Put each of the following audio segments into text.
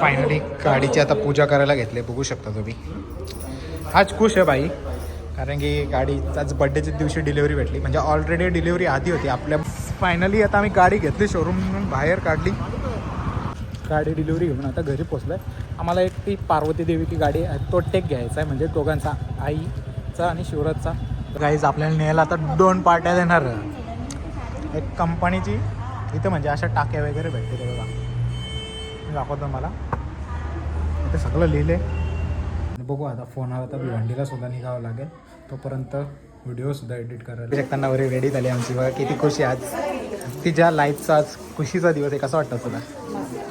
Finally गाडीची आता पूजा करायला घेतली बघू शकता तुम्ही. आज खुश आहे बाई कारण की गाडी आज बड्डेच्या दिवशी डिलिव्हरी भेटली. म्हणजे ऑलरेडी डिलिव्हरी आधी होती आपल्या फायनली आता आम्ही गाडी घेतली शोरूम बाहेर काढली. गाडी डिलिव्हरी घेऊन आता घरी पोचलो आहे आम्हाला एक ती पार्वती देवीची गाडी तो टेक घ्यायचा आहे म्हणजे दोघांचा आईचा आणि शिवराजचा. गाईज आपल्याला न्यायला आता दोन पार्ट्या देणार. एक कंपनीची इथं म्हणजे अशा टाक्या वगैरे भेटते बघा. दाखवतो मला. इथे सगळं लिहिले आणि बघू आता फोन आला तर भिवंडीला सुद्धा निघावं लागेल. तोपर्यंत व्हिडिओ सुद्धा एडिट करायला. शकताना वगैरे रेडी झाली आमची. बघा किती खुशी आहे आज तिच्या लाईफचा आज खुशीचा दिवस आहे कसं वाटतं तुला?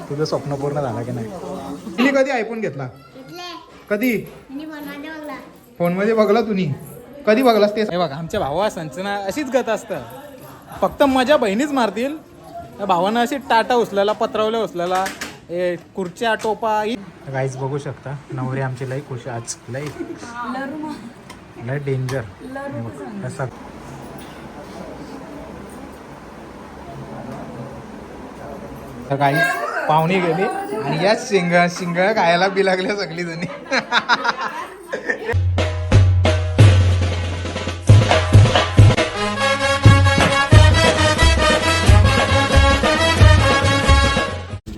तुझं स्वप्न पूर्ण झालं की नाही? तुम्ही कधी आयफोन घेतला? कधी? फोनमध्ये बघला. तुम्ही? कधी बघलास ते? बघा आमच्या भावा संचना अशीच गत असतं. फक्त माझ्या बहिणीच मारतील. त्या भावानं अशी टाटा उचलायला पत्रावल्या उचलायला. ए खुर्च्या टोपा गाईज बघू शकता. नवरी आमची लई खुश आज. लई. लई डेंजर असं. तर काही पाहुणी गेली. आणि या शिंग शिंग खायला बी लागल्या सगळी जणी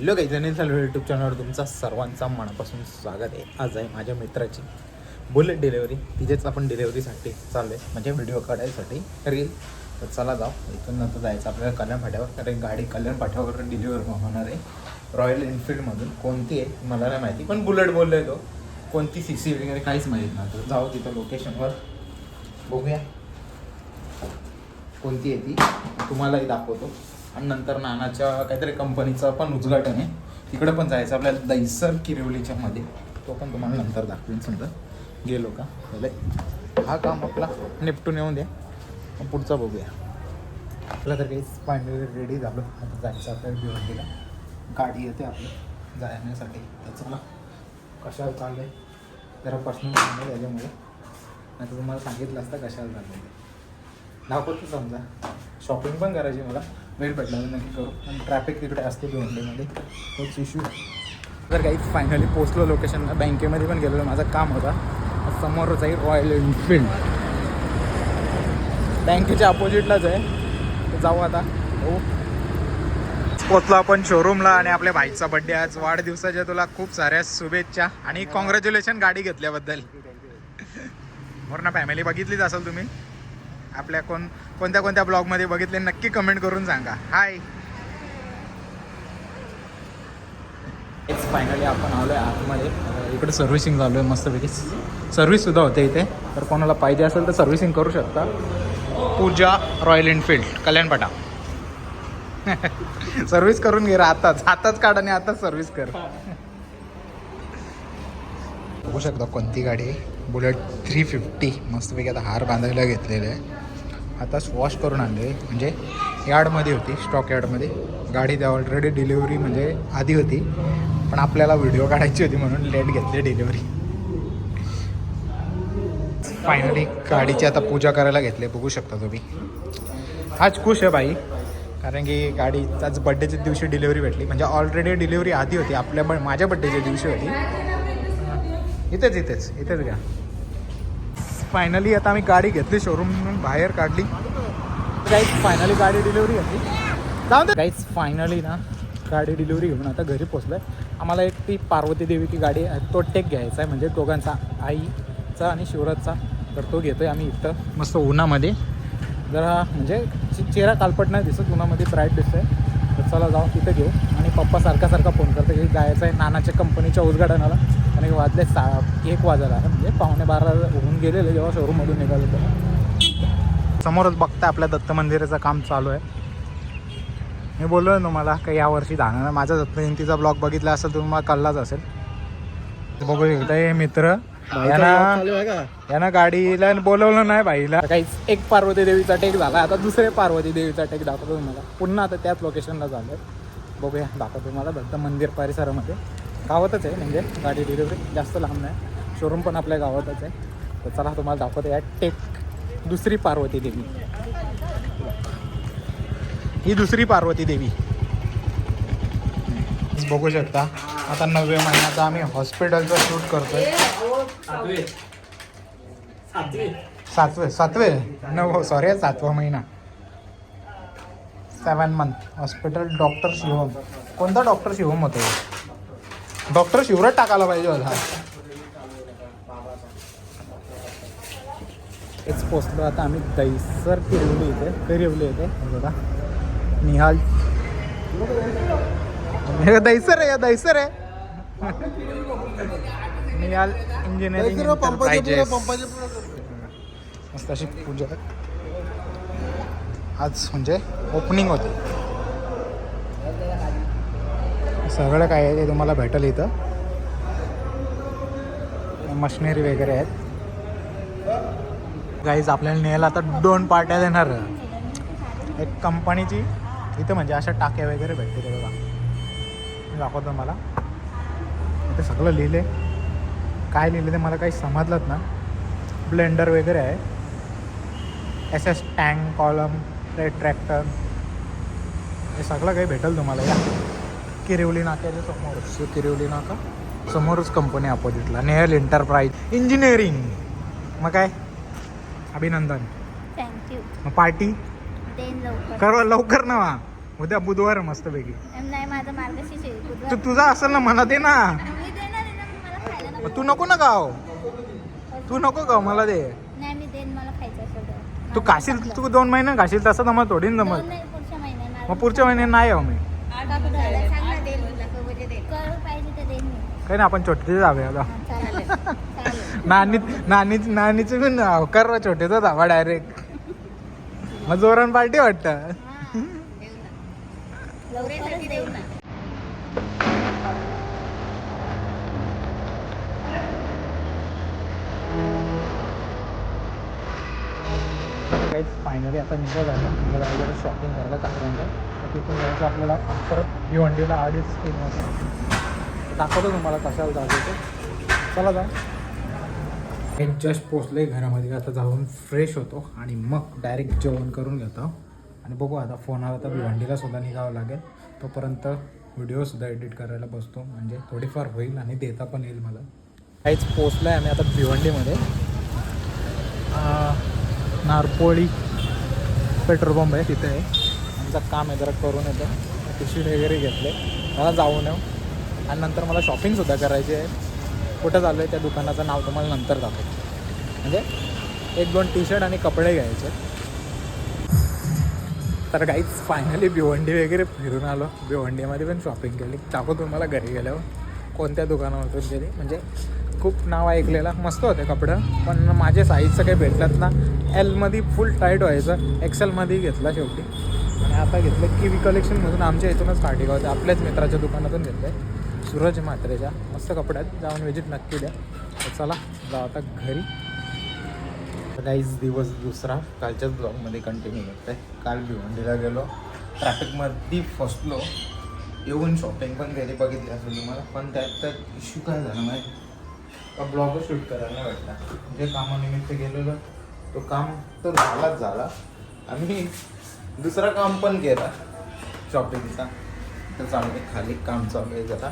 हॅलो काही जणी चालू यूट्यूब चॅनलवर तुमचा सर्वांचा मनापासून स्वागत आहे. आज आहे माझ्या मित्राची बुलेट डिलेवरी तिथेच आपण डिलेवरीसाठी चाललो आहे म्हणजे व्हिडिओ काढायसाठी रील तर चला जाऊ. इथून नंतर जायचं आपल्याला कल्याण फाट्यावर कारण गाडी कल्याण फाट्यावर डिलिव्हर होणार आहे. रॉयल एनफिल्डमधून कोणती आहे? मला नाही माहिती. पण बुलेट बोललोय तो. कोणती सी सी वगैरे काहीच माहीत नव्हतं जाऊ तिथं लोकेशनवर बघूया. कोणती आहे ती? तुम्हालाही दाखवतो. आणि नंतर नानाच्या काहीतरी कंपनीचं पण उद्घाटन आहे. तिकडे पण जायचं आपल्याला दैसर किरवलीच्या मध्ये. तो पण तुम्हाला नंतर दाखवेन समजा. गेलो का? भले हा काम आपला निपटून येऊन द्या. पुढचा बघूया. आपलं तर काही फायनली रेडी झालो. आता जायचं आपल्याला भिवंडीला. गाडी येते आपली. जाण्यासाठी. त्याचं मला कशाला चाललं आहे जरा पर्सनल सांगेल त्याच्यामुळे नाही तर तुम्हाला सांगितलं असतं कशाला चाललं आहे दाखवतो समजा. शॉपिंग पण करायची मला. वेळ तर नक्की करू. आणि ट्रॅफिक तिकडे असते भिवंडीमध्ये. तोच इश्यू तर काही फायनली पोचलो लोकेशनला बँकेमध्ये पण गेलेलो माझं काम होता. समोरच आहे रॉयल एनफिल्ड बँकेच्या अपोजिटलाच आहे. जाऊ आता. हो. पोचलो आपण शोरूमला आणि आपल्या भाईचा बड्डे आज. वाढदिवसाच्या तुला खूप साऱ्या शुभेच्छा आणि कॉंग्रॅच्युलेशन गाडी घेतल्याबद्दल. वरना फॅमिली बघितलीच असेल तुम्ही. आपल्या कोण कोणत्या कोणत्या ब्लॉगमध्ये बघितले नक्की कमेंट करून सांगा. हाय फायनली आपण आलो आहे आतमध्ये इकडे सर्व्हिसिंग चालू आहे मस्तपैकी. सर्व्हिससुद्धा होते इथे. तर कोणाला पाहिजे असेल तर सर्व्हिसिंग करू शकता. Pooja Royal Enfield Kalyanpata. Service करून घे आताच. आताच काढ आणि आताच सर्व्हिस कर. बघू शकता कोणती गाडी. बुलेट थ्री फिफ्टी मस्तपैकी आता हार बांधायला घेतलेले आहे. आता वॉश करून आणले. म्हणजे यार्डमध्ये होती स्टॉक यार्डमध्ये. गाडी त्या ऑलरेडी डिलिव्हरी म्हणजे आधी होती. पण आपल्याला व्हिडिओ काढायची होती म्हणून लेट घेतली डिलिव्हरी फायनली गाडीची आता पूजा करायला घेतली. बघू शकता तुम्ही. आज खुश आहे बाई. कारण की गाडी आज बड्डेच्या दिवशी डिलिव्हरी भेटली. म्हणजे ऑलरेडी डिलिव्हरी आधी होती. आपल्या ब माझ्या बड्डेच्या दिवशी होती. इथेच इथेच इथेच घ्या. फायनली आता आम्ही गाडी घेतली शोरूम बाहेर काढली. काहीच फायनली गाडी डिलिव्हरी घेतली जाऊन दे. काहीच फायनली ना गाडी डिलिव्हरी घेऊन आता घरी पोचलो आहे आम्हाला एक ती पार्वती देवीची गाडी आहे तो टेक घ्यायचा आहे म्हणजे दोघांचा आईचा आणि शिवराजचा. तर तो घेतो आहे आम्ही इथं. मस्त उन्हामध्ये. जरा म्हणजे चेहरा कालपट नाही दिसत उन्हामध्ये ब्राईट दिसतोय. तर चला जाऊ तिथं घेऊ. पप्पा सारखा सारखा फोन करतो की जायचं आहे नानाच्या कंपनीच्या उद्घाटनाला. आणि वाजले सा एक वाजायला आहे म्हणजे पावणे बारा होऊन गेलेले जेव्हा शोरूममधून निघालो तर समोरच बघता आपल्या दत्त मंदिराचं काम चालू आहे. मी बोललो ना तुम्हाला का यावर्षी जाणार. माझा दत्त जयंतीचा ब्लॉग बघितला असेल तुम्हाला कळलाच असेल. बघू शकता हे मित्र यांना यानं गाडीला बोलवलं नाही बाईला. काहीच एक पार्वती देवीचा टेक झाला. आता दुसरे पार्वती देवीचा टेक दाखवतो तुम्हाला. पुन्हा आता त्याच लोकेशनला झालं बघूया दाखवतो तुम्हाला. दत्त मंदिर परिसरामध्ये. गावातच आहे म्हणजे गाडी डिलिव्हरी जास्त लांब नाही. शोरूम पण आपल्या गावातच आहे. तर चला तुम्हाला दाखवतो या टेक दुसरी पार्वती देवी. ही दुसरी पार्वती देवी. बघू शकता आता नवव्या महिन्याचा आम्ही हॉस्पिटलचं शूट करतोय. सातवे सातवे. नव सॉरी सातवा महिना. Seven month hospital doctor Shivam. कोणता डॉक्टर शिवम होतो? डॉक्टर शिवराज टाकायला पाहिजे होता. तेच पोचलो आता आम्ही दैसर किरवली इथे. किरवली इथे. बघा. निहाल. दैसर आहे दैसर आहे. निहाल इंजिनिअरिंग मस्त अशी पूजा. आज म्हणजे ओपनिंग होती. सगळं काय आहे ते तुम्हाला भेटेल इथं. मशिनरी वगैरे आहेत. गाईज आपल्याला न्यायला आता दोन पार्ट्या देणार. एक कंपनीची इथं म्हणजे अशा टाक्या वगैरे भेटते ते बघा. मी दाखवतो मला इथे सगळं लिहिले काय लिहिले ते मला काही समजलंच ना. ब्लेंडर वगैरे आहे. S S tank column red tractor हे सगळं काही भेटेल तुम्हाला या. किरिवली नाक्याच्या समोरच. किरिवली नाका. समोरच कंपनी अपोजिटला नेहल एंटरप्राइज इंजिनिअरिंग मग काय? अभिनंदन. थँक्यू मग पार्टी देईन लवकर. कर लवकर ना वा. उद्या बुधवार मस्तपैकी. नाही माझा मार्गशीर्ष आहे. तू तुझा असेल ना मला दे ना. मी देणार आहे ना मला खायला नको. मग तू नको ना गाव तू नको गाव मला दे. तू काशील तू दोन महिने घाशील तसं मग थोडी ना जमत नाही पुढच्या महिन्यात मग पुढच्या महिन्यात नाही आहो मी. करू काही ना आपण छोटे जावे आता. चालेल चालेल. नानी नानी नानीचं पण वा छोटेचा धावा डायरेक्ट मग जोरान पार्टी वाटतं. हा, काहीच फायनली आता निघत आहे मला वगैरे शॉपिंग करायला काकड्यांचं तर तिथून जायचं आपल्याला परत भिवंडीला आडीच तीन वाजता दाखवतो तुम्हाला कशाला जायचं चला जा. हे जस्ट पोचले घरामध्ये. आता जाऊन फ्रेश होतो आणि मग डायरेक्ट जेवण करून घेतो. आणि बघू आता फोन आला तर भिवंडीला सुद्धा निघावं लागेल. तोपर्यंत व्हिडिओसुद्धा एडिट करायला बसतो. म्हणजे थोडीफार होईल आणि देता पण येईल मला. काहीच पोचलं आहे आम्ही आता भिवंडीमध्ये. नारपोळी पेट्रोल पंप आहे तिथे आहे. आमचं काम आहे जरा करून येतं. टी वगैरे घेतले. मला जाऊन येऊ. आणि नंतर मला शॉपिंगसुद्धा करायची आहे. कुठं चालू आहे त्या दुकानाचं नाव तुम्हाला नंतर दाखवतो. म्हणजे एक दोन टी शर्ट आणि कपडे घ्यायचे. तर काहीच फायनली भिवंडी वगैरे फिरून आलो. भिवंडीमध्ये पण शॉपिंग केली. दाखवतो तुम्हाला घरी गेल्यावर कोणत्या दुकानामधून गेली म्हणजे खूप नाव ऐकलेलं. मस्त होते कपडं. पण माझ्या साईजचं काही भेटलंच ना. एलमध्ये फुल टाईट व्हायचं. एक्सेलमध्ये घेतला शेवटी. आणि आता घेतलं किवी कलेक्शनमधून आमच्या इथूनच स्टार्टिंग होते आपल्याच मित्राच्या दुकानातून घेतलं आहे सूरज म्हात्रेच्या. मस्त कपड्यात जाऊन विजिट नक्की द्या. तर चला जा आता घरी. काहीच दिवस दुसरा. कालच्याच ब्लॉगमध्ये कंटिन्यू करत आहे काल भिवंडीला गेलो. ट्रॅफिकमध्ये फसलो. येऊन शॉपिंग पण घरी बघितली असेल तुम्हाला. पण त्यात त्यात इश्यू काय झाला माहिती? का ब्लॉग शूट करायला भेटला जे कामानिमित्त गेलेलो तो काम तर झालाच झाला. आणि दुसरं काम पण केला. शॉपिंगचा तर चालू आहे खाली काम चालू आहे जरा.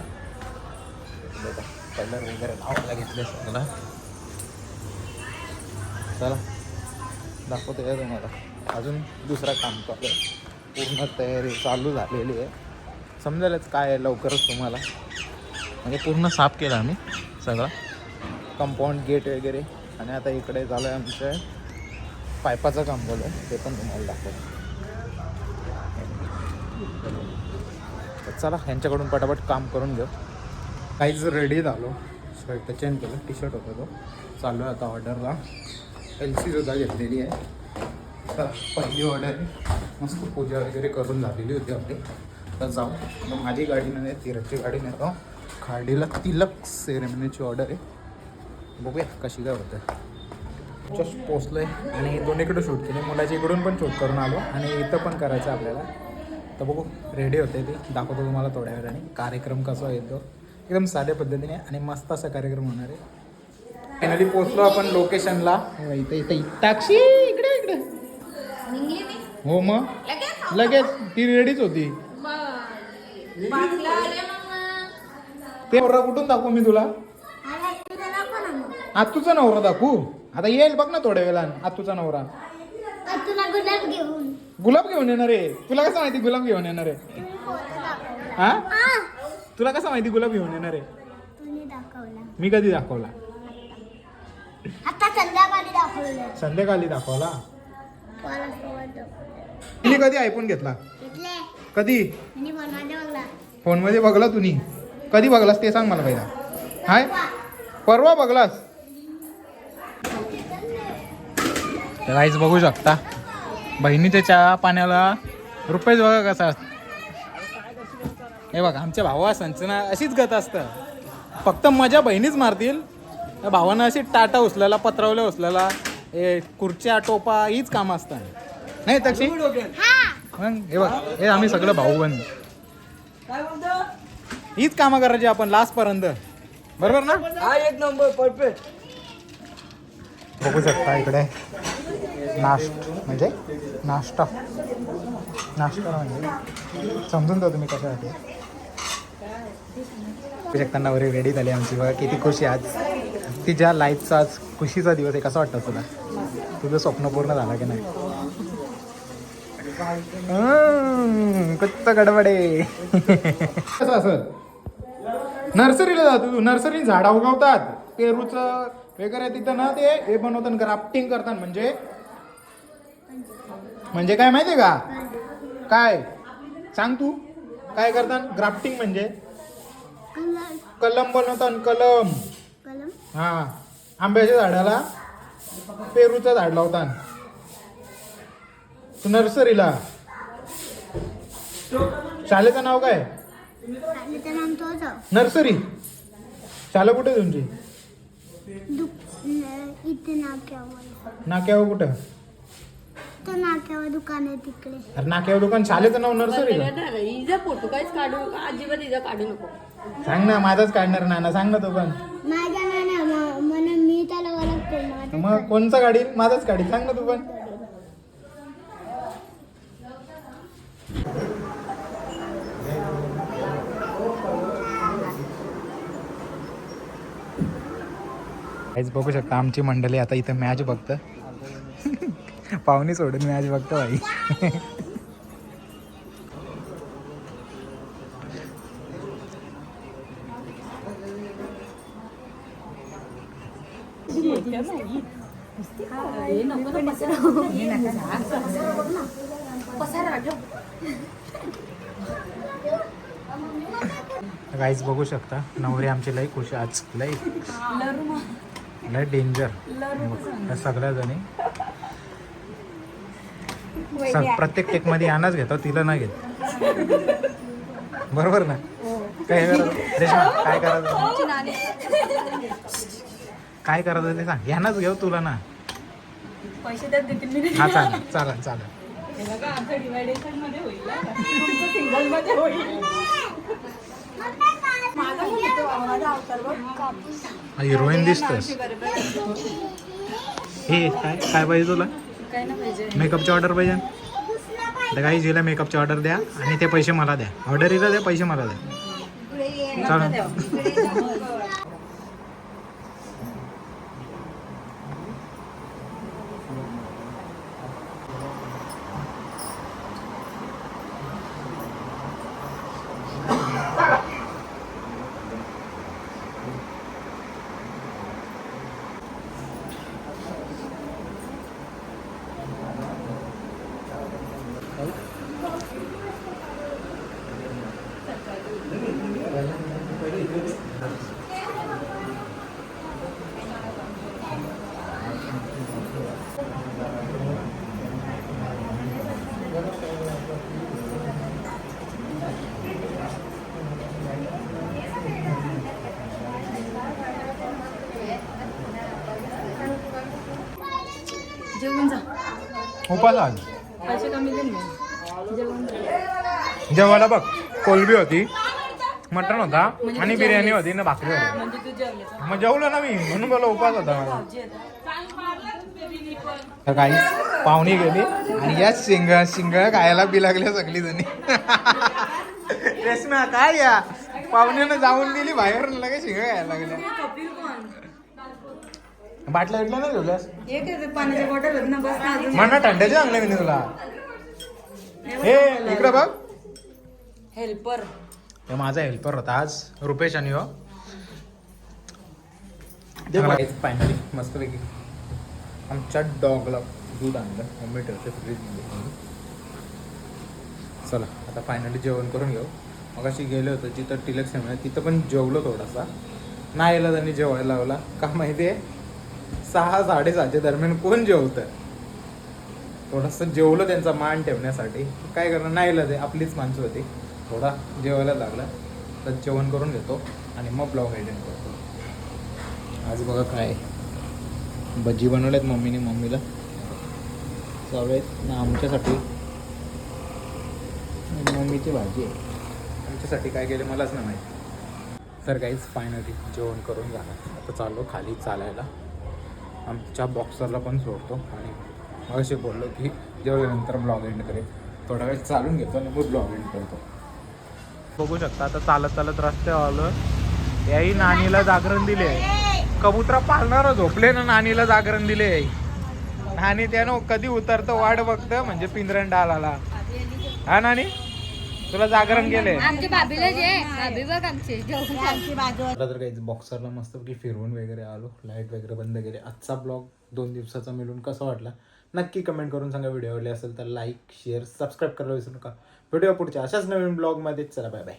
बघा कलर वगैरे लावायला घेतले सगळं चला दाखवतो आहे तुम्हाला. अजून दुसरं काम चालू आहे. पूर्ण तयारी चालू झालेली आहे. समजेलच काय आहे लवकरच तुम्हाला. म्हणजे पूर्ण साफ केला आम्ही सगळा. कंपाऊंड गेट वगैरे. आणि आता इकडे झालं आहे आमचं पायपाचं काम झालं. आहे ते पण तुम्हाला दाखवतो. चला ह्यांच्याकडून पटापट काम करून घेऊ. काहीच रेडी झालो. शर्ट चेंज केलं. टी शर्ट होता तो. चालू आहे आता ऑर्डरला एल सी सुद्धा घेतलेली आहे. तर पहिली ऑर्डर आहे. मस्त पूजा वगैरे करून झालेली होती आपली. तर जाऊ. मग माझी गाडी नाही तिरची गाडी नेतो खाडीला तिलक सेरेमनीची ऑर्डर आहे. बघूया कशी काय होतं. जस्ट पोचलो आहे आणि दोन्हीकडे शूट केले. मुलाच्या इकडून पण शूट करून आलो आणि इथं पण करायचं आपल्याला. तर बघू रेडी होते ते. दाखवतो तुम्हाला थोड्या वेळाने. कार्यक्रम कसा येतो एकदम साध्या पद्धतीने आणि मस्त असा कार्यक्रम होणार आहे. फायनली पोचलो आपण लोकेशनला हो, इथं इथं. इथं टाक्षी इकडे. इकडे हो मग? लगेच? ती रेडीच होती. ते कुठून दाखवू मी तुला? आत्तूचा नवरा दाखवू? आता येईल बघ ना थोड्या वेळान आत्तूचा नवरा. तुला गुलाब घेऊन. गुलाब घेऊन येणार आहे. तुला कसं माहिती गुलाब घेऊन येणार आहे? हा? तुला कसं माहिती गुलाब घेऊन येणार आहे? तुम्ही दाखवला. मी कधी दाखवला? आता संध्याकाळी दाखवलं. संध्याकाळी दाखवला? तुम्ही कधी आयफोन घेतला? घेतले. कधी? मी बनवायला बघला. फोनमध्ये बघला तुम्ही कधी बघलास ते सांग मला पहिला. हाय? परवा बघलास? काहीच बघू शकता. बहिणीच्या चहा पाण्याला रुपयेच बघा कसा असतो. हे बघा आमच्या भावा संचना अशीच गत असतं. फक्त मजा बहिणीच मारतील. त्या भावानं अशी टाटा उचलायला पत्रावल्या उचलायला हे खुर्च्या टोपा हीच कामं असतात नाही तशी हा. मग हे बघ हे आम्ही सगळं भाऊ बंद हीच कामं करायची आपण लास्ट पर्यंत. बरोबर ना? हा एक नंबर परफेक्ट बघू शकता इकडे. नाश्ट म्हणजे नाश्ता. नाश्ता म्हणजे समजून जा तुम्ही कशासाठी. बघू शकता नवरी रेडी झाली आमची. बघा किती खुशी आज. तिच्या लाईफचा आज खुशीचा दिवस आहे कसं वाटतं तुला? तुझं स्वप्न पूर्ण झालं की नाही? कुत्त गडबडे. कसं असं नर्सरीला जातो तू. नर्सरी झाडा उगवतात. पेरूचं वगैरे तिथं ना ते हे बनवतात ग्राफ्टिंग करतात. म्हणजे म्हणजे काय माहितीये का? काय? सांग तू. काय करतात ग्राफ्टिंग म्हणजे? कलम बनवतात कलम. कलम? हा. आंब्याच्या झाडाला पेरूचं झाड लावतात तू नर्सरीला. शाळेचं नाव काय? नर्सरी. शाळा कुठे आहे तुमची? नाक्यावर कुठं? नाक्यावर दुकान आहे तिकडे. अरे नाक्यावर दुकान शाळेचं नाव नर्सरी का फोटो काहीच काढू अजिबात काढू नको. सांग ना माझाच काढणार नाना. सांग ना तू पण. माझ्या नाना म- त्याला ओळखते माझं मग कोणचा गाडी? माझाच गाडी. सांग ना तू पण. काहीच बघू शकता आमची मंडळी आता इथं मॅच बघतं. पाहुणे सोडून मॅच बघतो भाई काहीच बघू शकता नवरी आमची लई खुश आज लई लय डेंजर सगळ्या जणी स- प्रत्येक टेकमध्ये यानाच घेतो तिला नाही घेत. बरोबर ना? काय करायचं रेश्मा काय करायचं काय करायचं ते सांग. यानाच घेऊ तुला ना. पैसे त्यात देतील मी. हा चालेल चालेल चालेल. हे बघा आमचं डिवायडेशनमध्ये होईल ना. तुमचं सिंगलमध्ये होईल. माझा पण येतो, माझा अवतार बघ. हिरोईन दिसतोस. हे काय काय पाहिजे तुला? काय ना पाहिजे? मेकअपची ऑर्डर पाहिजे? तर काही जिला मेकअपची ऑर्डर द्या आणि ते पैसे मला द्या. ऑर्डरीला द्या पैसे मला द्या. चालेल जेवून जा उपास आज पैसे कमी देईन मी जेवण जा. जेवायला बघ कोलबी होती मटण होता आणि बिर्याणी होती ना भाकरी होती. म्हणजे मग जेवलो ना मी म्हणून बोला उपास होता. तर काही पाहुणी गेली आणि या शिंग शिंग खायला बी लागल्या सगळी जणी. रेश्मा काय या? पाहुण्यानं जाऊन दिली बाहेर लगेच शिंग यायला लागल्या. बाटल्या बिटल्या नाही ठेवल्यास? एक पाण्याच्या बॉटल ना बस ना अजून. म्हणा थंड्याचे आणले मी तुला. हे इकडं बघ. हेल्पर हे माझा हेल्पर होता आज रुपेश आणि हो. फायनली मस्तपैकी. आमच्या डॉगला दूध आणलं मम्मी ठेवते फ्रीजमध्ये चला आता फायनली जेवण करून घेऊ. मग अशी गेलो होतो जिथं टिलक्स आहे तिथं पण जेवलो थोडासा. नाही यायला त्यांनी जेवायला लावला. का माहिती आहे सहा साडेसहाच्या दरम्यान कोण जेवतं? थोडंसं जेवलं त्यांचा मान ठेवण्यासाठी. काय करणार? नाही इलाज आपलीच माणसं होती. थोडा जेवायला लागला तर जेवण करून घेतो आणि मग ब्लॉग एडिट करतो. आज बघा काय भजी बनवल्यात मम्मीने मम्मीला. चालू आहेत. ना आमच्यासाठी मम्मीची भाजी आहे. आमच्यासाठी काय केलं मलाच नाही माहिती. तर काहीच फायनली जेवण करून झालं. आता चाललो खाली चालायला. आमच्या बॉक्सरला पण सोडतो. आणि मग असे बोललो की जेवल्यानंतर ब्लॉग एंड करेल थोडा वेळ चालून घेतो आणि मग ब्लॉग एंड करतो. बघू शकता आता चालत चालत रस्त्यावर आलो याही नानीला जागरण दिले. कबुतरा पाळणार झोपले ना नानीला जागरण दिले. नानी त्यानं कधी उतरतं वाट बघतं म्हणजे पिंजरण डालाला. हा नानी? तुला जागरण केले आमच्या भाभीला जे भाभी बघ आमची. जेवण आता तर काही बॉक्सरला मस्तपैकी फिरवून वगैरे आलो. लाइट वगैरे बंद केले. आजचा ब्लॉग दोन दिवसाचा मिळून कसा वाटला? नक्की कमेंट करून सांगा. व्हिडिओ आवडले असेल तर लाईक शेअर सबस्क्राईब करायला विसरू नका. व्हिडिओ पुढच्या अशाच नवीन ब्लॉगमध्ये चला बाय बाय